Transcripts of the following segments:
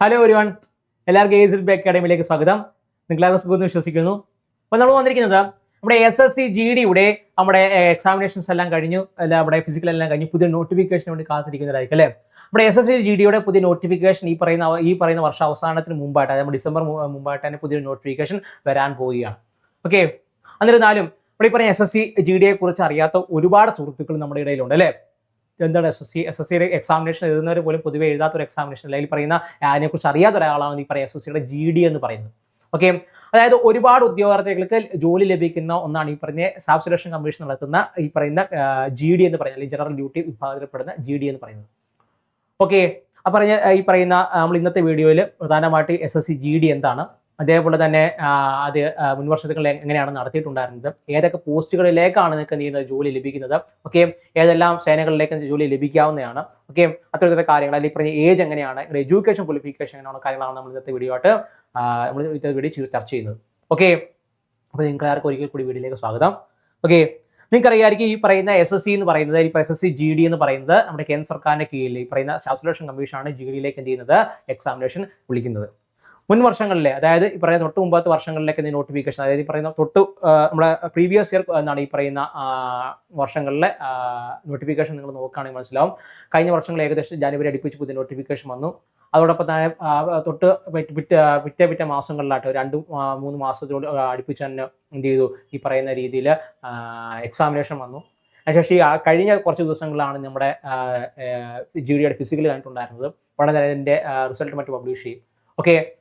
Hello ഒരുവൺ എല്ലാവർക്കും A C B അക്കാഡമിയിലേക്ക് സ്വാഗതം. നിങ്ങളെല്ലാവരും സുഖമെന്ന് വിശ്വസിക്കുന്നു. അപ്പോൾ നമ്മൾ വന്നിരിക്കുന്നത് നമ്മുടെ എസ് എസ് സി ജി ഡിയുടെ നമ്മുടെ എക്സാമിനേഷൻസ് എല്ലാം കഴിഞ്ഞു. അല്ല നമ്മുടെ ഫിസിക്കൽ എല്ലാം കഴിഞ്ഞു. പുതിയ നോട്ടിഫിക്കേഷന് വേണ്ടി കാത്തിരിക്കുന്നതായിരിക്കും അല്ലേ? നമ്മുടെ എസ് എസ് സി ജി ഡിയുടെ പുതിയ നോട്ടിഫിക്കേഷൻ ഈ പറയുന്ന ഈ പറയുന്ന വർഷ അവസാനത്തിന് മുമ്പായിട്ട് അതായത് ഡിസംബർ മുമ്പായിട്ട് തന്നെ പുതിയൊരു നോട്ടിഫിക്കേഷൻ വരാൻ പോവുകയാണ്. ഓക്കെ എന്നിരുന്നാലും ഇവിടെ ഈ പറഞ്ഞ എസ് എസ് സി ജി ഡിയെ കുറിച്ച് അറിയാത്ത ഒരുപാട് സുഹൃത്തുക്കൾ നമ്മുടെ ഇടയിലുണ്ട് അല്ലേ? എന്താണ് S S C S S സിയുടെ എക്സാമിനേഷൻ എഴുതുന്നവർ പോലും പൊതുവെ എഴുതാത്ത ഒരു എക്സാമിനേഷൻ അല്ലെങ്കിൽ പറയുന്ന അതിനെക്കുറിച്ച് അറിയാത്ത ഒരാളാണ് ഈ പറയുന്ന എസ് എസ് സിയുടെ ജി ഡി എന്ന് പറയുന്നത്. ഓക്കെ അതായത് ഒരുപാട് ഉദ്യോഗാർത്ഥികൾക്ക് ജോലി ലഭിക്കുന്ന ഒന്നാണ് ഈ പറഞ്ഞ സ്റ്റാഫ് സെലക്ഷൻ കമ്മീഷൻ നടത്തുന്ന ഈ പറയുന്ന ജി ഡി എന്ന് പറയുന്നത് അല്ലെങ്കിൽ ജനറൽ ഡ്യൂട്ടി വിഭാഗത്തിൽപ്പെടുന്ന ജി ഡി എന്ന് പറയുന്നത്. ഓക്കെ ആ പറഞ്ഞ ഈ പറയുന്ന നമ്മൾ ഇന്നത്തെ വീഡിയോയിൽ പ്രധാനമായിട്ട് S S C G D എന്താണ്? അതേപോലെ തന്നെ അത് മുൻവർഷത്തിൽ എങ്ങനെയാണ് നടത്തിയിട്ടുണ്ടായിരുന്നത്? ഏതൊക്കെ പോസ്റ്റുകളിലേക്കാണ് നിങ്ങൾക്ക് എന്ത് ജോലി ലഭിക്കുന്നത്? ഓക്കെ ഏതെല്ലാം സേനകളിലേക്ക് ജോലി ലഭിക്കാവുന്നതാണ്? ഓക്കെ അത്തരത്തിലുള്ള കാര്യങ്ങൾ അല്ലെങ്കിൽ പറഞ്ഞ ഏജ് എങ്ങനെയാണ്? എഡ്യൂക്കേഷൻ ക്വാളിഫിക്കേഷൻ എങ്ങനെയാണ്? കാര്യങ്ങളാണ് നമ്മൾ ഇന്നത്തെ വീഡിയോ ആയിട്ട് നമ്മൾ ഇന്നത്തെ വീഡിയോ ചർച്ച ചെയ്യുന്നത്. ഓക്കെ അപ്പോൾ നിങ്ങൾക്ക് ആർക്കും ഒരിക്കൽ കൂടി വീഡിയോയിലേക്ക് സ്വാഗതം. ഓക്കെ നിങ്ങൾക്കറിയാമായിരിക്കും ഈ പറയുന്ന എസ് എസ് സി എന്ന് പറയുന്നത് ഈ S S C G D എന്ന് പറയുന്നത് നമ്മുടെ കേന്ദ്ര സർക്കാരിന്റെ കീഴിൽ ഈ പറയുന്ന സാസുലേഷൻ കമ്മീഷനാണ് ജി ഡിയിലേക്ക് എന്ത് ചെയ്യുന്നത്? എക്സാമിനേഷൻ വിളിക്കുന്നത്. മുൻ വർഷങ്ങളിലെ അതായത് ഈ പറയുന്ന തൊട്ട് മുമ്പത്തെ വർഷങ്ങളിലേക്ക് ഈ നോട്ടിഫിക്കേഷൻ അതായത് ഈ പറയുന്ന തൊട്ട് നമ്മുടെ പ്രീവിയസ് ഇയർ എന്നാണ് ഈ പറയുന്ന വർഷങ്ങളിലെ നോട്ടിഫിക്കേഷൻ നിങ്ങൾ നോക്കുകയാണെങ്കിൽ മനസ്സിലാവും. കഴിഞ്ഞ വർഷങ്ങൾ ഏകദേശം ജാനുവരി അടുപ്പിച്ച് പുതിയ നോട്ടിഫിക്കേഷൻ വന്നു. അതോടൊപ്പം തന്നെ തൊട്ട് പിറ്റ- പിറ്റ മാസങ്ങളിലായിട്ട് രണ്ട് മൂന്ന് മാസത്തോട് അടുപ്പിച്ച് തന്നെ എന്ത് ചെയ്തു? ഈ പറയുന്ന രീതിയിൽ എക്സാമിനേഷൻ വന്നു. അതിനുശേഷം ഈ കഴിഞ്ഞ കുറച്ച് ദിവസങ്ങളിലാണ് നമ്മുടെ ജി ഫിസിക്കൽ കണ്ടിട്ടുണ്ടായിരുന്നത്. വളരെ അതിന്റെ റിസൾട്ട് മറ്റ് പബ്ലിഷ് ചെയ്യും. ഓക്കെ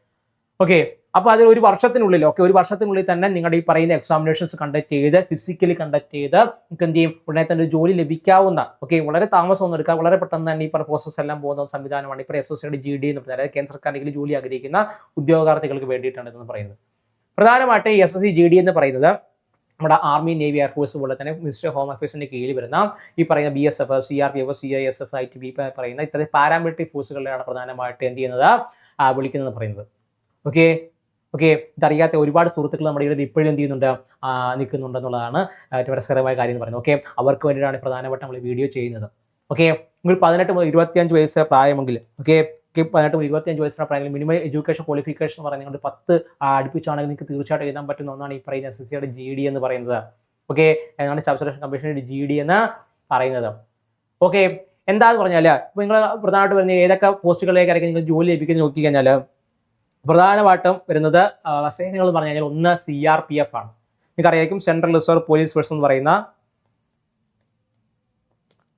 ഓക്കെ അപ്പോൾ അതിൽ ഒരു വർഷത്തിനുള്ളിൽ ഓക്കെ ഒരു വർഷത്തിനുള്ളിൽ തന്നെ നിങ്ങളുടെ ഈ പറയുന്ന എക്സാമിനേഷൻസ് കണ്ടക്ട് ചെയ്ത് ഫിസിക്കലി കണ്ടക്ട് ചെയ്ത് നിങ്ങൾക്ക് എന്ത് ചെയ്യും? ഉടനെ തന്നെ ജോലി ലഭിക്കാവുന്ന ഓക്കെ വളരെ താമസമൊന്നും എടുക്കുക. വളരെ പെട്ടെന്ന് തന്നെ ഈ പ്രോസസ്സ് എല്ലാം പോകുന്ന സംവിധാനമാണ് ഇപ്പോൾ എസ് എസ് സിയുടെ ജി ഡി എന്ന് പറഞ്ഞാൽ അതായത് കേന്ദ്ര സർക്കാരിലേക്ക് ജോലി ആഗ്രഹിക്കുന്ന ഉദ്യോഗാർത്ഥികൾക്ക് വേണ്ടിയിട്ടാണ് ഇതെന്ന് പറയുന്നത്. പ്രധാനമായിട്ട് S S C G D എന്ന് പറയുന്നത് നമ്മുടെ ആർമി നേവി എയർഫോഴ്സ് പോലെ തന്നെ മിനിസ്റ്റർ ഹോം അഫയേഴ്സിന്റെ കീഴിൽ വരുന്ന ഈ പറയുന്ന B S F C R P F C I S F I T B പറയുന്ന ഇത്തരം പാരാമിലിറ്ററി ഫോഴ്സുകളിലാണ് പ്രധാനമായിട്ട് എന്ത് ചെയ്യുന്നത്? വിളിക്കുന്നത് പറയുന്നത്. ഓക്കെ ഓക്കെ ഇതറിയാത്ത ഒരുപാട് സുഹൃത്തുക്കൾ നമ്മുടെ ഇവിടെ ഇപ്പോഴും എന്ത് ചെയ്യുന്നുണ്ട്? നിൽക്കുന്നുണ്ടെന്നുള്ളതാണ് രസകരമായ കാര്യം എന്ന് പറയുന്നത്. ഓക്കെ അവർക്ക് വേണ്ടിയിട്ടാണ് പ്രധാനപ്പെട്ട നമ്മൾ വീഡിയോ ചെയ്യുന്നത്. ഓക്കെ നിങ്ങൾ പതിനെട്ട് മുതൽ ഇരുപത്തിയഞ്ച് വയസ്സ് പ്രായമെങ്കിൽ ഓക്കെ പതിനെട്ട് മുതൽ ഇരുപത്തിയഞ്ച് വയസ്സിന് പ്രായമെങ്കിൽ മിനിമം എഡ്യൂക്കേഷൻ ക്വാളിഫിക്കേഷൻ എന്ന് പറയുന്നത് പത്ത് ആ, അടുപ്പിച്ചാണെങ്കിൽ നിങ്ങൾക്ക് തീർച്ചയായിട്ടും എഴുതാൻ പറ്റുന്ന ഒന്നാണ് ഈ പറയുന്ന എസ് എസ് സിയുടെ ജി ഡി എന്ന് പറയുന്നത്. ഓക്കെ എന്നാണ് സബ്സ്ക്രിപ്ഷൻ സെലക്ഷൻ കമ്മീഷന്റെ ജി ഡി എന്ന് പറയുന്നത്. ഓക്കെ എന്താന്ന് പറഞ്ഞാൽ നിങ്ങൾ പ്രധാനമായിട്ട് വരുന്ന ഏതൊക്കെ പോസ്റ്റുകളിലേക്കായിരിക്കും നിങ്ങൾ ജോലി ലഭിക്കുന്നത് നോക്കി കഴിഞ്ഞാൽ പ്രധാനമായിട്ടും വരുന്നത് എന്ന് പറഞ്ഞു കഴിഞ്ഞാൽ ഒന്ന് സി ആർ പി എഫ് ആണ്. നിങ്ങൾക്കറിയായിരിക്കും സെൻട്രൽ റിസർവ് പോലീസ് ഫോഴ്സ് എന്ന് പറയുന്ന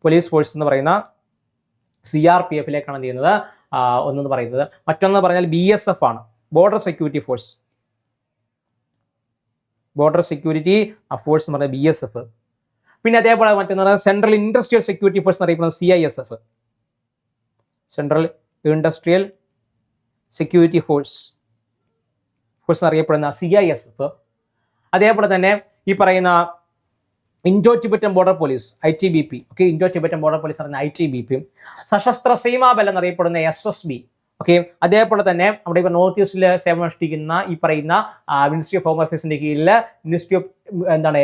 പോലീസ് ഫോഴ്സ് എന്ന് പറയുന്ന സി ആർ പി എഫിലേക്കാണ് എന്ത് ചെയ്യുന്നത്? ഒന്നെന്ന് പറയുന്നത്. മറ്റൊന്ന് പറഞ്ഞാൽ ബി എസ് എഫ് ആണ്. Border security force border security force എന്ന് പറയുന്നത് ബി എസ് എഫ് പിന്നെ അതേപോലെ മറ്റൊന്ന് പറഞ്ഞാൽ സെൻട്രൽ ഇൻഡസ്ട്രിയൽ സെക്യൂരിറ്റി ഫോഴ്സ് എന്ന് അറിയപ്പെടുന്നത് C I S F central industrial security force force എന്നറിയപ്പെടുന്ന സി ഐ എസ് എഫ് അതേപോലെ തന്നെ ഈ പറയുന്ന Indo Tibetan border police I T B P okay Indo Tibetan border police പറയുന്ന I T B P Sashastra സീമാബലം എന്നറിയപ്പെടുന്ന S S B okay അതേപോലെ തന്നെ നമ്മുടെ ഇപ്പോൾ നോർത്ത് ഈസ്റ്റിൽ സേവനം അനുഷ്ഠിക്കുന്ന ഈ പറയുന്ന മിനിസ്ട്രി ഓഫ് ഹോം അഫയേഴ്സിന്റെ കീഴിൽ മിനിസ്ട്രി ഓഫ് എന്താണ്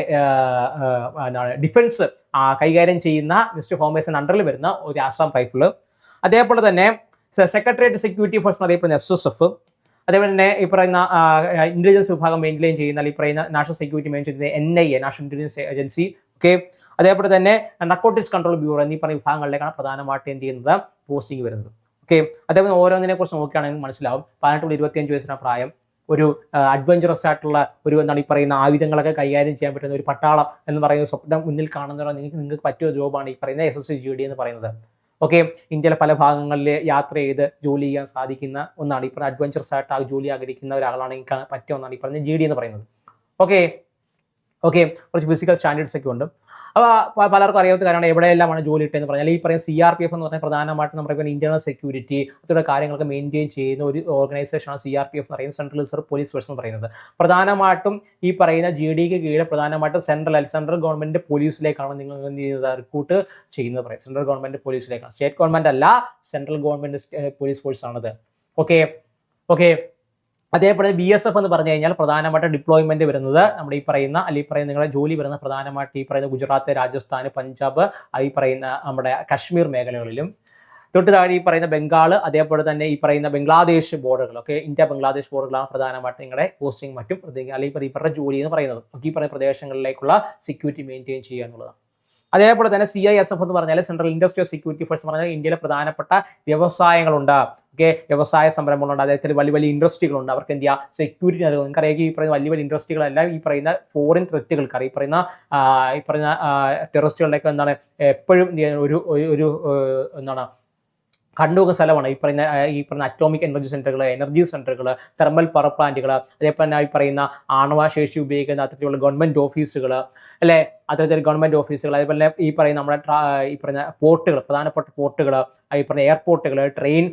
എന്താണ് ഡിഫൻസ് കൈകാര്യം ചെയ്യുന്ന മിനിസ്ട്രി ഓഫ് ഹോം അഫയേഴ്സിന് അണ്ടറിൽ വരുന്ന ഒരു ആസാം റൈഫിൾ അതേപോലെ തന്നെ സെക്രട്ടേറിയറ്റ് സെക്യൂരിറ്റി ഫോഴ്സ് എന്നറിയപ്പെടുന്ന എസ് എസ് എഫ് അതേപോലെ തന്നെ ഈ പറയുന്ന ഇന്റലിജൻസ് വിഭാഗം മെയിന്റെയിൻ ചെയ്യുന്ന ഈ പറയുന്ന നാഷണൽ സെക്യൂരിറ്റി മെയിൻ ചെയ്യുന്ന N I A national intelligence agency okay അതേപോലെ തന്നെ നക്കോട്ടിക്സ് കൺട്രോൾ ബ്യൂറോ എന്നീ പറയുന്ന വിഭാഗങ്ങളിലേക്കാണ് പ്രധാനമായിട്ട് എന്ത് ചെയ്യുന്നത്? പോസ്റ്റിംഗ് വരുന്നത് ഓക്കെ അതേപോലെ ഓരോന്നിനെ കുറിച്ച് നോക്കുകയാണെങ്കിൽ മനസ്സിലാവും. പതിനെട്ട് മുതൽ ഇരുപത്തിയഞ്ച് വയസ്സിന് പ്രായം ഒരു അഡ്വഞ്ചറസ് ആയിട്ടുള്ള ഒരു എന്താണ് ഈ പറയുന്ന ആയുധങ്ങളൊക്കെ കൈകാര്യം ചെയ്യാൻ പറ്റുന്ന ഒരു പട്ടാളം എന്ന് പറയുന്ന സ്വപ്നം മുന്നിൽ കാണുന്ന നിങ്ങൾക്ക് നിങ്ങൾക്ക് പറ്റിയ ജോബാണ് ഈ പറയുന്ന S S C G D എന്ന് പറയുന്നത്. ഓക്കെ ഇന്ത്യയിലെ പല ഭാഗങ്ങളിൽ യാത്ര ചെയ്ത് ജോലി ചെയ്യാൻ സാധിക്കുന്ന ഒന്നാണ്. ഇപ്പോൾ അഡ്വഞ്ചറസ് ആയിട്ട് ആ ജോലി ആഗ്രഹിക്കുന്ന ഒരാളാണ് എനിക്ക് പറ്റിയ ഒന്നാണ് ഈ പറഞ്ഞ ജി ഡി എന്ന് പറയുന്നത്. ഓക്കെ ഓക്കെ കുറച്ച് ഫിസിക്കൽ സ്റ്റാൻഡേർഡ്സ് ഒക്കെ ഉണ്ട്. അപ്പോൾ പലർക്കും അറിയാത്ത കാര്യമാണ് എവിടെയെല്ലാമാണ് ജോലി ഇട്ടെന്ന് പറഞ്ഞാൽ ഈ പറയുന്ന സി ആർ പി എഫ് എന്ന് പറഞ്ഞാൽ പ്രധാനമായിട്ടും നമ്മുടെ പറയുന്ന ഇന്റേണൽ സെക്യൂരിറ്റി അത്തരം കാര്യങ്ങളൊക്കെ മെയിന്റെയിൻ ചെയ്യുന്ന ഒരു ഓർഗനൈസേഷനാണ് സി ആർ പി എഫ് എന്ന് പറയുന്നത്. സെൻട്രൽ റിസർവ് പോലീസ് ഫോഴ്സ് എന്ന് പറയുന്നത്. പ്രധാനമായിട്ടും ഈ പറയുന്ന ജി ഡിക്ക് കീഴിൽ പ്രധാനമായിട്ടും സെൻട്രൽ സെൻട്രൽ ഗവൺമെന്റ് പോലീസിലേക്കാണ് നിങ്ങൾ എന്ത് ചെയ്യുന്നത്? റിക്രൂട്ട് ചെയ്യുന്നത് പറയും സെൻട്രൽ ഗവൺമെന്റ് പോലീസിലേക്കാണ് സ്റ്റേറ്റ് ഗവൺമെന്റ് അല്ല സെൻട്രൽ ഗവൺമെന്റ് പോലീസ് ഫോഴ്സ് ആണത്. ഓക്കെ ഓക്കെ അതേപോലെ ബി എസ് എഫ് എന്ന് പറഞ്ഞു കഴിഞ്ഞാൽ പ്രധാനമായിട്ട് ഡിപ്ലോയ്മെന്റ് വരുന്നത് നമ്മുടെ ഈ പറയുന്ന അല്ലെങ്കിൽ പറയുന്ന നിങ്ങളുടെ ജോലി വരുന്ന പ്രധാനമായിട്ട് ഈ പറയുന്ന ഗുജറാത്ത് രാജസ്ഥാൻ പഞ്ചാബ് ഈ പറയുന്ന നമ്മുടെ കശ്മീർ മേഖലകളിലും. തൊട്ട് താഴെ ഈ പറയുന്ന ബംഗാൾ അതേപോലെ തന്നെ ഈ പറയുന്ന ബംഗ്ലാദേശ് ബോർഡറുകളൊക്കെ ഇന്ത്യ ബംഗ്ലാദേശ് ബോർഡറുകളാണ് പ്രധാനമായിട്ടും നിങ്ങളുടെ പോസ്റ്റിംഗ് മറ്റും അല്ലെങ്കിൽ ഇവരുടെ ജോലി എന്ന് പറയുന്നത്. ഈ പറയുന്ന പ്രദേശങ്ങളിലേക്കുള്ള സെക്യൂരിറ്റി മെയിന്റെയിൻ ചെയ്യുക എന്നുള്ളതാണ്. അതേപോലെ തന്നെ സി ഐ എസ് എഫ് എന്ന് പറഞ്ഞാൽ സെൻട്രൽ ഇൻഡസ്ട്രിയൽ സെക്യൂരിറ്റി ഫോഴ്സ് എന്ന് പറഞ്ഞാൽ ഇന്ത്യയിലെ പ്രധാനപ്പെട്ട വ്യവസായങ്ങളുണ്ട്. ഓക്കെ വ്യവസായ സംരംഭങ്ങളുണ്ട്. അതായത് വലിയ വലിയ ഇൻഡസ്ട്രികളുണ്ട്. അവർക്ക് എന്ത് ചെയ്യുക സെക്യൂരിറ്റി നൽകും നിങ്ങൾക്കറിയാം ഈ പറയുന്ന വലിയ വലിയ ഇൻഡസ്ട്രികളെല്ലാം ഈ പറയുന്ന ഫോറിൻ ത്രെറ്റുകൾക്ക് ഈ പറയുന്ന ഈ പറയുന്ന ടെററിസ്റ്റുകളുടെയൊക്കെ എന്താണ് എപ്പോഴും എന്ത് ചെയ്യാൻ ഒരു- ഒരു എന്താണ് കണ്ടുപോകുന്ന സ്ഥലമാണ്. ഈ പറയുന്ന ഈ പറയുന്ന അറ്റോമിക് എനർജി സെന്ററുകൾ എനർജി സെന്ററുകൾ തെർമൽ പവർ പ്ലാന്റുകൾ അതേപോലെ ഈ പറയുന്ന ആണവശേഷി ഉപയോഗിക്കുന്ന അത്തരത്തിലുള്ള ഗവൺമെന്റ് ഓഫീസുകൾ അല്ലെ? അത്തരത്തിൽ ഗവൺമെന്റ് ഓഫീസുകൾ അതേപോലെ ഈ പറയുന്ന നമ്മുടെ ഈ പറയുന്ന പോർട്ടുകൾ പ്രധാനപ്പെട്ട പോർട്ടുകൾ ഈ പറഞ്ഞ എയർപോർട്ടുകൾ ട്രെയിൻ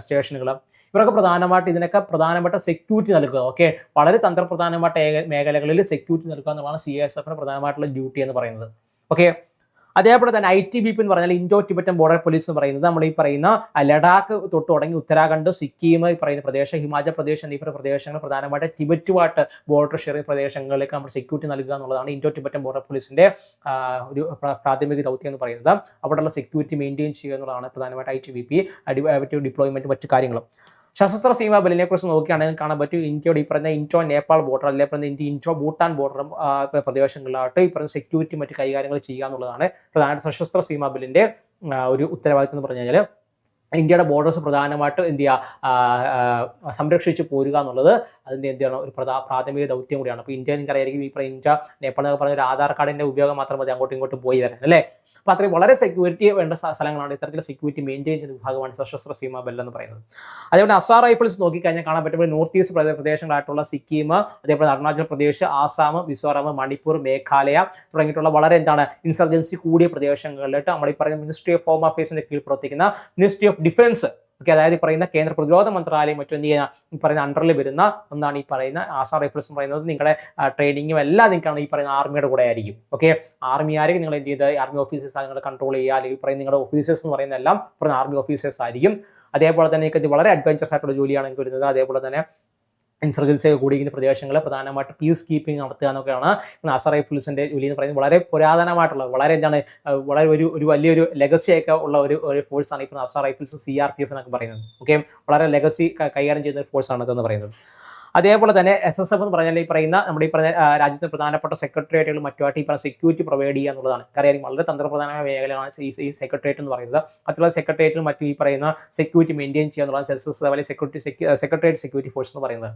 സ്റ്റേഷനുകൾ ഇവരൊക്കെ പ്രധാനമായിട്ട് ഇതിനൊക്കെ പ്രധാനപ്പെട്ട സെക്യൂരിറ്റി നൽകുക ഓക്കെ വളരെ തന്ത്രപ്രധാനമായിട്ട് മേഖലകളിൽ സെക്യൂരിറ്റി നൽകുക എന്നുള്ളതാണ് സി എസ് എഫിന് പ്രധാനമായിട്ടുള്ള ഡ്യൂട്ടി എന്ന് പറയുന്നത് ഓക്കെ അതേപോലെ തന്നെ ഐ ടി ബി പി എന്ന് പറഞ്ഞാൽ ഇൻഡോ ടിബറ്റൻ ബോർഡർ പോലീസ് എന്ന് പറയുന്നത് നമ്മൾ ഈ പറയുന്ന ലഡാക്ക് തൊട്ട് തുടങ്ങി ഉത്തരാഖണ്ഡ് സിക്കിം ഈ പറയുന്ന പ്രദേശം ഹിമാചൽ പ്രദേശ് എന്നീ പ്രദേശങ്ങൾ പ്രധാനമായിട്ട് ടിബറ്റുമായിട്ട് ബോർഡർ ഷെയറിംഗ് പ്രദേശങ്ങളിലേക്ക് നമ്മൾ സെക്യൂരിറ്റി നൽകുക എന്നുള്ളതാണ് ഇൻഡോ ടിബറ്റൻ ബോർഡർ പോലീസിന്റെ ഒരു പ്രാഥമിക ദൗത്യം എന്ന് പറയുന്നത്. അവിടെയുള്ള സെക്യൂരിറ്റി മെയിന്റെയിൻ ചെയ്യുക എന്നുള്ളതാണ് പ്രധാനമായിട്ട് I T B P deployment മറ്റു കാര്യങ്ങളും. സശസ്ത്ര സീമാ ബലിനെ കുറിച്ച് നോക്കുകയാണെങ്കിൽ കാണാൻ പറ്റും ഇന്ത്യയുടെ ഈ പറഞ്ഞ ഇൻഡോ നേപ്പാൾ ബോർഡർ അല്ലെ പറഞ്ഞ ഇന്ത്യ ഇൻഡോ ഭൂട്ടാൻ ബോർഡറും ആ, പ്രദേശങ്ങളിലായിട്ട് ഈ പറഞ്ഞ സെക്യൂരിറ്റി മറ്റു കൈകാര്യങ്ങൾ ചെയ്യുക എന്നുള്ളതാണ് പ്രധാന സശസ്ത്ര സീമാ ബില്ലിന്റെ ഒരു ഉത്തരവാദിത്വം എന്ന് പറഞ്ഞു കഴിഞ്ഞാൽ ഇന്ത്യയുടെ ബോർഡേഴ്സ് പ്രധാനമായിട്ടും എന്ത് ചെയ്യുക? സംരക്ഷിച്ച് പോരുക എന്നുള്ളത് അതിന്റെ എന്താണ് ഒരു പ്രധാ പ്രാഥമിക ദൗത്യം കൂടിയാണ്. അപ്പോൾ ഇന്ത്യ നിങ്ങൾക്കറിയായിരിക്കും ഈ ഇന്ത്യ നേപ്പാൾ എന്നൊക്കെ പറഞ്ഞ ഒരു ആധാർ കാർഡിന്റെ ഉപയോഗം മാത്രം മതി അങ്ങോട്ടും ഇങ്ങോട്ടും പോയി വരാൻ അല്ലേ? അപ്പോൾ അത്രയും വളരെ സെക്യൂരിറ്റി വേണ്ട സ്ഥലങ്ങളാണ് ഇത്തരത്തിൽ സെക്യൂരിറ്റി മെയിന്റെയിൻ ചെയ്യുന്ന വിഭാഗമാണ് സശസ്ത്ര സീമാ ബെൽ എന്ന് പറയുന്നത്. അതേപോലെ അസാർ റൈഫിൾസ് നോക്കിക്കഴിഞ്ഞാൽ കാണാൻ പറ്റുമ്പോൾ നോർത്ത് ഈസ്റ്റ് പ്രദേ- പ്രദേശങ്ങളായിട്ടുള്ള സിക്കിം അതേപോലെ അരുണാചൽ പ്രദേശ് ആസാം മിസോറാം മണിപ്പൂർ മേഘാലയ തുടങ്ങിയിട്ടുള്ള വളരെ എന്താണ് ഇൻസർജൻസി കൂടിയ പ്രദേശങ്ങളിലായിട്ട് നമ്മൾ ഈ പറയുന്ന മിനിസ്ട്രി ഓഫ് ഹോം അഫയേഴ്സിന്റെ കീഴിൽ പ്രവർത്തിക്കുന്ന മിനിസ്ട്രി ഓഫ് ഡിഫൻസ് ഓക്കെ അതായത് ഈ പറയുന്ന കേന്ദ്ര പ്രതിരോധ മന്ത്രാലയം മറ്റും എന്ത് ചെയ്യുന്ന ഈ പറയുന്ന അണ്ടറിൽ വരുന്ന ഒന്നാണ് ഈ പറയുന്ന ആസാം റൈഫിൾസ് എന്ന് പറയുന്നത്. നിങ്ങളുടെ ട്രെയിനിങ്ങും എല്ലാം നിങ്ങൾക്കാണ് ഈ പറയുന്ന ആർമിയുടെ കൂടെ ആയിരിക്കും. ഓക്കെ ആർമി ആയിരിക്കും നിങ്ങൾ എന്ത് ചെയ്ത് ആർമി ഓഫീസേഴ്സ് നിങ്ങൾ കൺട്രോൾ ചെയ്യുക അല്ലെങ്കിൽ പറയുന്ന നിങ്ങളുടെ ഓഫീസേഴ്സ് എന്ന് പറയുന്ന എല്ലാം പറയുന്ന ആർമി ഓഫീസേഴ്സ് ആയിരിക്കും. അതേപോലെ തന്നെ ഇത് വളരെ അഡ്വഞ്ചറസ് ആയിട്ടുള്ള ജോലിയാണ് എനിക്ക് വരുന്നത്. അതേപോലെ തന്നെ ഇൻസർജൻസി കൂടി ഇങ്ങനെ പ്രദേശങ്ങൾ പ്രധാനമായിട്ട് പീസ് കീപ്പിംഗ് നടത്തുക എന്നൊക്കെയാണ് നാസ റൈഫിൾസിന്റെ ജോലി എന്ന് പറയുന്നത്. വളരെ പുരാതനമായിട്ടുള്ള വളരെ എന്താണ് വളരെ ഒരു ഒരു വലിയൊരു ലെഗസി ഒക്കെ ഉള്ള ഒരു ഒരു ഫോഴ്സാണ് ഇപ്പോൾ NASA rifles C R P F എന്നൊക്കെ പറയുന്നത്. ഓക്കെ വളരെ ലെഗസി കൈകാര്യം ചെയ്യുന്ന ഒരു ഫോഴ്സാണ് ഇതെന്ന് പറയുന്നത്. അതേപോലെ തന്നെ എസ് എസ് എഫ് എന്ന് പറഞ്ഞാൽ ഈ പറയുന്ന നമ്മുടെ ഈ പറഞ്ഞ രാജ്യത്തെ പ്രധാനപ്പെട്ട സെക്രട്ടേറിയറ്റുകൾ മറ്റുമായിട്ട് ഈ പറഞ്ഞ സെക്യൂരിറ്റി പ്രൊവൈഡ് ചെയ്യുക എന്നുള്ളതാണ്. കാര്യം വളരെ തന്ത്രപ്രധാനമായ മേഖലയാണ് ഈ സെക്രട്ടേറിയറ്റ് എന്ന് പറയുന്നത്. മറ്റുള്ള സെക്രട്ടേറിയറ്റും മറ്റും ഈ പറയുന്ന സെക്യൂരിറ്റി മെയിന്റെയിൻ ചെയ്യുക എന്നുള്ളതാണ് എസ് എസ് അല്ലെങ്കിൽ സെക്യൂരിറ്റി സെക്രട്ടേറിയറ്റ് സെക്യൂരിറ്റി ഫോഴ്സ് എന്ന് പറയുന്നത്.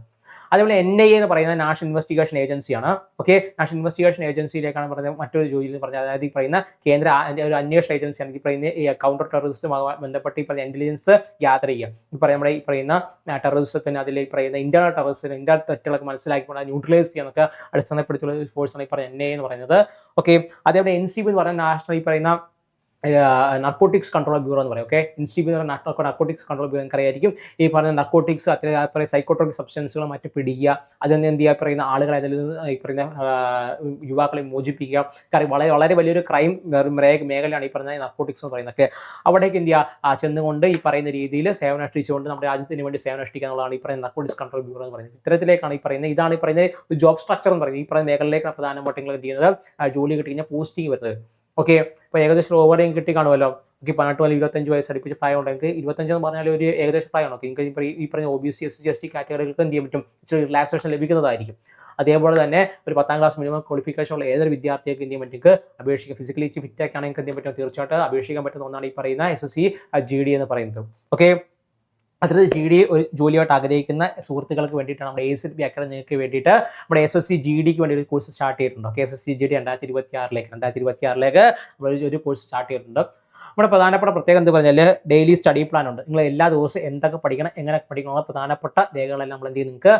അതേപോലെ എൻ ഐ എന്ന് പറയുന്ന നാഷണൽ ഇൻവെസ്റ്റിഗേഷൻ ഏജൻസിയാണ് ഓക്കെ നാഷണൽ ഇൻവെസ്റ്റിഗേഷൻ ഏജൻസിയിലേക്കാണ് പറയുന്നത് മറ്റൊരു ജോലി എന്ന് പറഞ്ഞാൽ അതായത് ഈ പറയുന്ന കേന്ദ്ര ഒരു അന്വേഷണ ഏജൻസിയാണ് ഈ പറയുന്ന ഈ കൗണ്ടർ ടെററിസവുമായി ബന്ധപ്പെട്ട് ഈ പറയുന്ന ഇന്റലിജൻസ് ഗ്യാദർ ചെയ്യുക. ഈ പറയുന്ന നമ്മുടെ ഈ പറയുന്ന ടെററിസത്തിന് അതിൽ ഈ പറയുന്ന ഇന്റർണൽ ടെററിസത്തിന് എന്റെ തെറ്റുകളൊക്കെ മനസ്സിലാക്കിക്കൊണ്ട് ന്യൂട്രലൈസ് ചെയ്യാനൊക്കെ അടിസ്ഥാനപ്പെടുത്തിയുള്ള ഫോഴ്സാണ് ഈ പറയുന്ന എൻ എ എന്ന് പറയുന്നത്. ഓക്കെ അതേപോലെ എൻ സി ബി എന്ന് പറയുന്ന നാഷണൽ ഈ പറയുന്ന നർക്കോട്ടിക്സ് കൺട്രോൾ ബ്യൂറോ എന്ന് പറയും ഓക്കെ എൻ സി ബി എന്ന് പറയുന്ന നർക്കോട്ടിക്സ് കൺട്രോൾ ബ്യൂറോ എനിക്കറിയായിരിക്കും. ഈ പറഞ്ഞ നർക്കോട്ടിക്സ് അത്ര സൈക്കോട്രോപിക് സബ്സ്റ്റൻസുകൾ മറ്റും പിടിക്കുക. അതിൽ എന്ത് ചെയ്യുക? പറയുന്ന ആളുകളെ അതിൽ നിന്ന് ഈ പറയുന്ന യുവാക്കളെ മോചിപ്പിക്കുക. കാര്യം വളരെ വളരെ വലിയൊരു ക്രൈം മേഖലയാണ് ഈ പറയുന്ന നർക്കോട്ടിക്സ് എന്ന് പറയുന്നത് അവിടേക്ക് എന്ത് ചെയ്യുക? ചെന്നുകൊണ്ട് ഈ പറയുന്ന രീതിയിൽ സേവനമനുഷ്ഠിച്ചുകൊണ്ട് നമ്മുടെ രാജ്യത്തിന് വേണ്ടി സേവനമനുഷ്ഠിക്കുക എന്നുള്ളതാണ് ഈ പറയുന്ന നർക്കോട്ടിക്സ് കൺട്രോൾ ബ്യൂറോ എന്ന് പറയുന്നത്. ഇത്തരത്തിലേക്കാണ് ഈ പറയുന്നത്. ഇതാണ് ഈ പറയുന്ന ജോബ് സ്ട്രക്ചർ എന്ന് പറയുന്നത്. ഈ പറയുന്ന മേഖലയിലേക്കാണ് പ്രധാനമായിട്ടും എന്ത് ചെയ്യുന്നത്? ജോലി കിട്ടി കഴിഞ്ഞാൽ പോസ്റ്റിംഗ് വരുന്നത്. ഓക്കെ ഇപ്പോൾ ഏകദേശം ഓവറേയും കിട്ടി കാണുമല്ലോ. ഓക്കെ പതിനെട്ട് മുതൽ ഇരുപത്തഞ്ച് വയസ്സ് അടുപ്പിച്ച് പ്രായം ഉണ്ടെങ്കിൽ ഇരുപത്തഞ്ച് എന്ന് പറഞ്ഞാൽ ഒരു ഏകദേശം പ്രായമാണ്. ഓക്കെ നിങ്ങൾക്ക് ഈ പറഞ്ഞ O B C S C S T കാറ്റഗറികൾക്ക് എന്ത് ചെയ്യാൻ പറ്റും? ഇച്ചിരി റിലാക്സേഷൻ ലഭിക്കുന്നതായിരിക്കും. അതേപോലെ തന്നെ ഒരു പത്താം ക്ലാസ് മിനിമം ക്വാളിഫിക്കേഷൻ ഉള്ള ഏതൊരു വിദ്യാർത്ഥിക്ക് എന്ത് ചെയ്യാൻ പറ്റും? അപേക്ഷിക്കാം. ഫിസിക്കലി ഫിറ്റ് ഒക്കെ എന്ത് ചെയ്യാൻ പറ്റും? തീർച്ചയായിട്ടും അപേക്ഷിക്കാൻ പറ്റുന്ന ഒന്നാണ് ഈ പറയുന്ന S S C G D എന്ന് പറയുന്നത്. ഓക്കെ അത്തരത്തിൽ ജി ഡി ഒരു ജോലിയായിട്ട് ആഗ്രഹിക്കുന്ന സുഹൃത്തുക്കൾക്ക് വേണ്ടിയിട്ടാണ് നമ്മുടെ എ സി ബി അക്കാദമിക്ക് വേണ്ടിയിട്ട് നമ്മുടെ എസ് എസ് സി ജി ഡിക്ക് വേണ്ടി ഒരു കോഴ്സ് സ്റ്റാർട്ട് ചെയ്തിട്ടുണ്ട്. Okay S S C G D രണ്ടായിരത്തി ഇരുപത്തി ആറിലേക്ക് രണ്ടായിരത്തി ഇരുപത്തി ആറിലേക്ക് ഒരു കോഴ്സ് സ്റ്റാർട്ട് ചെയ്തിട്ടുണ്ട്. നമ്മുടെ പ്രധാനപ്പെട്ട പ്രത്യേകം എന്ത് പറഞ്ഞാൽ ഡെയിലി സ്റ്റഡി പ്ലാൻ ഉണ്ട്. നിങ്ങൾ എല്ലാ ദിവസവും എന്തൊക്കെ പഠിക്കണം എങ്ങനെ പഠിക്കണം എന്നുള്ള പ്രധാനപ്പെട്ട രേഖകളെല്ലാം നമ്മൾ എന്ത് ചെയ്യും? നിങ്ങൾക്ക്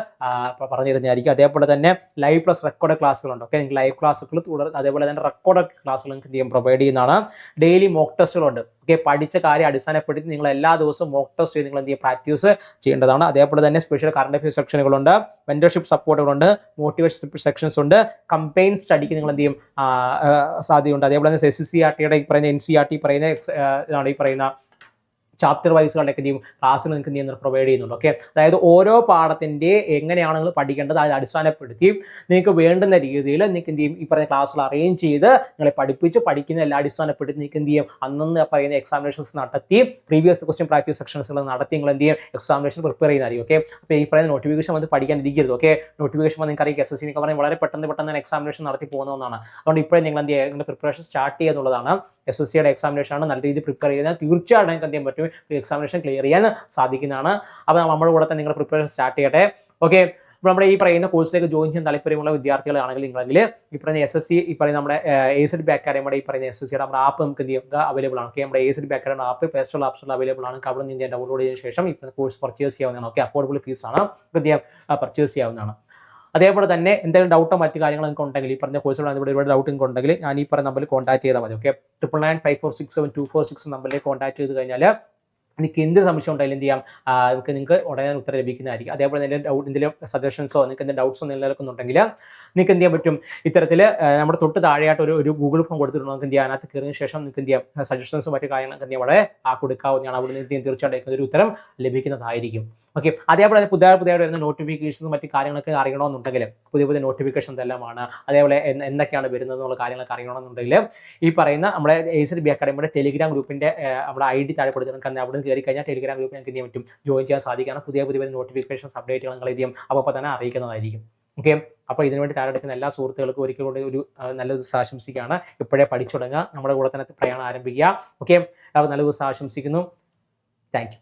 പറഞ്ഞു തരുന്നതായിരിക്കും. അതേപോലെ തന്നെ ലൈവ് പ്ലസ് റെക്കോർഡ് ക്ലാസ്സുകളുണ്ട് ഓക്കെ നിങ്ങൾക്ക് ലൈവ് ക്ലാസ്സുകൾ തുടർ അതേപോലെ തന്നെ റെക്കോർഡ് ക്ലാസ്സുകൾ നിങ്ങൾക്ക് എന്ത് ചെയ്യും? പ്രൊവൈഡ് ചെയ്യുന്നതാണ്. ഡെയിലി മോക്ക് ടെസ്റ്റുകളുണ്ട് ഓക്കെ പഠിച്ച കാര്യം അടിസ്ഥാനപ്പെടുത്തി നിങ്ങൾ എല്ലാ ദിവസവും മോക്ക് ടെസ്റ്റ് ചെയ്ത് നിങ്ങൾ എന്ത് ചെയ്യും? പ്രാക്ടീസ് ചെയ്യേണ്ടതാണ്. അതേപോലെ തന്നെ സ്പെഷ്യൽ കറണ്ട് അഫയർ സെക്ഷനുകളുണ്ട് മെന്റർഷിപ്പ് സപ്പോർട്ടുകളുണ്ട് മോട്ടിവേഷൻ സെക്ഷൻസ് ഉണ്ട്. കമ്പയിൻ സ്റ്റഡിക്ക് നിങ്ങൾ എന്ത് ചെയ്യും? സാധ്യതയുണ്ട്. അതേപോലെ തന്നെ എസ് സി ആർ ടിയുടെ പറയുന്ന എൻ സി ആർ ടി പറയുന്ന ഇതാണ് ഈ പറയുന്ന ചാപ്റ്റർ വൈസ് കണ്ടൊക്കെ ചെയ്യും ക്ലാസ്സുകൾ നിങ്ങൾക്ക് എന്ത് ചെയ്യുന്നത് പ്രൊവൈഡ് ചെയ്യുന്നുണ്ട്? ഓക്കെ അതായത് ഓരോ പാഠത്തിന്റെ എങ്ങനെയാണ് നിങ്ങൾ പഠിക്കേണ്ടത് അതിൽ അടിസ്ഥാനപ്പെടുത്തി നിങ്ങൾക്ക് വേണ്ടുന്ന രീതിയിൽ നിങ്ങൾക്ക് എന്ത് ചെയ്യും? ഈ പറഞ്ഞ ക്ലാസ്സുകൾ അറേഞ്ച് ചെയ്ത് നിങ്ങളെ പഠിപ്പിച്ച് പഠിക്കുന്ന എല്ലാ അടിസ്ഥാനപ്പെടുത്തി നിങ്ങൾക്ക് എന്ത് ചെയ്യും? അന്നന്ന് പറയുന്ന എക്സാമിനേഷൻസ് നടത്തി പ്രീവിയസ് ക്വസ്റ്റ്യൻ പ്രാക്ടീസ് സെക്ഷൻസുകൾ നടത്തി നിങ്ങൾ എന്ത് ചെയ്യും? എക്സാമിനേഷൻ പ്രിപ്പയർ ചെയ്യുന്നതായിരിക്കും ഓക്കെ അപ്പോൾ ഈ പറയുന്ന നോട്ടിഫിക്കേഷൻ വന്ന് പഠിക്കാൻ ഇരിക്കരുത് ഓക്കെ നോട്ടിഫിക്കേഷൻ വന്ന് നിങ്ങൾക്ക് അറിയാം എസ് എസ് സി പറഞ്ഞാൽ വളരെ പെട്ടെന്ന് പെട്ടെന്ന് എക്സാമിനേഷൻ നടത്തി പോകുന്നതാണ് അതുകൊണ്ട് ഇപ്പോഴും നിങ്ങൾ എന്ത് ചെയ്യുക? പ്രിപ്പറേഷൻ സ്റ്റാർട്ട് ചെയ്യുക എന്നുള്ളതാണ്. എസ് എസ് സിയുടെ എക്സാമിനേഷൻ ആണ് നല്ല രീതിയിൽ പ്രിപ്പയർ ചെയ്താൽ തീർച്ചയായിട്ടും നിങ്ങൾക്ക് എന്ത് ചെയ്യാൻ പറ്റും? എക്സാമിനേഷൻ ക്ലിയർ ചെയ്യാൻ സാധിക്കുന്നതാണ്. അപ്പോൾ നമ്മുടെ കൂടെ തന്നെ നിങ്ങൾ പ്രിപ്പറേഷൻ സ്റ്റാർട്ട് ചെയ്യട്ടെ. ഓക്കെ ഇപ്പോൾ നമ്മുടെ ഈ പറയുന്ന കോഴ്സിലേക്ക് ജോയിൻ ചെയ്യാൻ താല്പര്യമുള്ള വിദ്യാർത്ഥികളാണെങ്കിൽ നിങ്ങളെങ്കിൽ ഈ പറയുന്ന എസ് എസ് സി ഈ പറയുന്ന നമ്മുടെ എ സെഡ് ബി അക്കാഡമിയുടെ ഈ പറയുന്ന എസ് എസ് സിയുടെ നമ്മുടെ ആപ്പ് നമുക്ക് എന്ത് ചെയ്യുക അവൈലബിൾ ആണ്. ഓക്കെ നമ്മുടെ A Z B academy app play store ആപ്സുകൾ available ആണ്. അവിടെ നിന്ന് ഇന്ത്യ ഡൗൺലോഡ് ചെയ്തതിനു ശേഷം ഈ കോഴ്സ് പർച്ചേസ് ചെയ്യാവുന്നതാണ്. ഓക്കെ അഫോർഡബിൾ ഫീസ് ആണ്. എന്ത് പർച്ചേസ് ചെയ്യാവുന്നതാണ്. അതേപോലെ തന്നെ എന്തെങ്കിലും ഡൗട്ടോ മറ്റു കാര്യങ്ങളൊക്കെ നിങ്ങൾക്ക് ഉണ്ടെങ്കിൽ ഈ പറഞ്ഞ കോഴ്സുകൾ ഇവിടെ ഒരുപാട് ഡൗട്ട് നിങ്ങൾക്ക് ഉണ്ടെങ്കിൽ ഞാൻ ഈ പറഞ്ഞ നമ്പറിൽ കോൺടാക്ട് ചെയ്താൽ മതി. Okay triple nine five four six seven two four six നമ്പറിലേക്ക് കോൺടാക്ട് ചെയ്ത് കഴിഞ്ഞാൽ നിങ്ങൾക്ക് എന്ത് സംശയം ഉണ്ടായാലും എന്ത് ചെയ്യാം? നിങ്ങൾക്ക് നിങ്ങൾക്ക് ഉടനെ ഉത്തരം ലഭിക്കുന്നതായിരിക്കും. അതേപോലെ എന്തെങ്കിലും ഡൗട്ട് എന്തെങ്കിലും സജഷൻസോ നിങ്ങൾക്ക് എന്തെങ്കിലും ഡൗട്ട്സോ നിലനിൽക്കുന്നുണ്ടെങ്കിൽ നിങ്ങൾക്ക് എന്ത് ചെയ്യാൻ പറ്റും? ഇത്തരത്തിൽ നമ്മുടെ തൊട്ട് താഴെയായിട്ട് ഒരു ഒരു ഗൂഗിൾ ഫോം കൊടുത്തിട്ടുണ്ട്. നമുക്ക് എന്ത് ചെയ്യാം? അതിനകത്ത് കയറിയതിനു ശേഷം നിങ്ങൾക്ക് എന്ത് ചെയ്യാം? സജഷൻസും മറ്റു കാര്യങ്ങളൊക്കെ എന്ത് ചെയ്യാം? ആ കൊടുക്കാവുന്നതാണ്. അവിടെ നിന്ന് തീർച്ചയായിട്ടും ഒരു ഉത്തരം ലഭിക്കുന്നതായിരിക്കും. ഓക്കെ അതേപോലെ തന്നെ പുതിയ പുതിയ വരുന്ന നോട്ടിഫിക്കേഷൻസും മറ്റു കാര്യങ്ങളൊക്കെ അറിയണമെന്നുണ്ടെങ്കിൽ പുതിയ പുതിയ നോട്ടിഫിക്കേഷൻ എല്ലാമാണ്. അതേപോലെ എന്തൊക്കെയാണ് വരുന്നത് എന്നുള്ള കാര്യങ്ങളൊക്കെ അറിയണമെന്നുണ്ടെങ്കിൽ ഈ പറയുന്ന നമ്മുടെ എ സി ബി അക്കാഡമിയുടെ ടെലിഗ്രാം ഗ്രൂപ്പിന്റെ നമ്മുടെ ഐ ഡി താഴെ കൊടുത്തിട്ടുണ്ട്. അവിടെ കയറി കഴിഞ്ഞാൽ ടെലിഗ്രാം ഗ്രൂപ്പ് ഞങ്ങൾക്ക് എന്ത് ചെയ്യാൻ പറ്റും? ജോയിൻ ചെയ്യാൻ സാധിക്കണം പുതിയ പുതിയ നോട്ടിഫിക്കേഷൻസ് അപ്ഡേറ്റുകൾ നിങ്ങൾ ചെയ്യും? അപ്പോൾ തന്നെ അറിയിക്കുന്നതായിരിക്കും. ഓക്കെ അപ്പോൾ ഇതിനുവേണ്ടി താഴെ എടുക്കുന്ന എല്ലാ സുഹൃത്തുക്കൾക്കും ഒരിക്കൽ കൂടി ഒരു നല്ല ദിവസം ആശംസിക്കുകയാണ്. ഇപ്പോഴേ പഠിച്ചു തുടങ്ങുക നമ്മുടെ കൂടെ തന്നെ പ്രയാണം ആരംഭിക്കുക. ഓക്കെ അപ്പോൾ നല്ല ദിവസം ആശംസിക്കുന്നു. താങ്ക്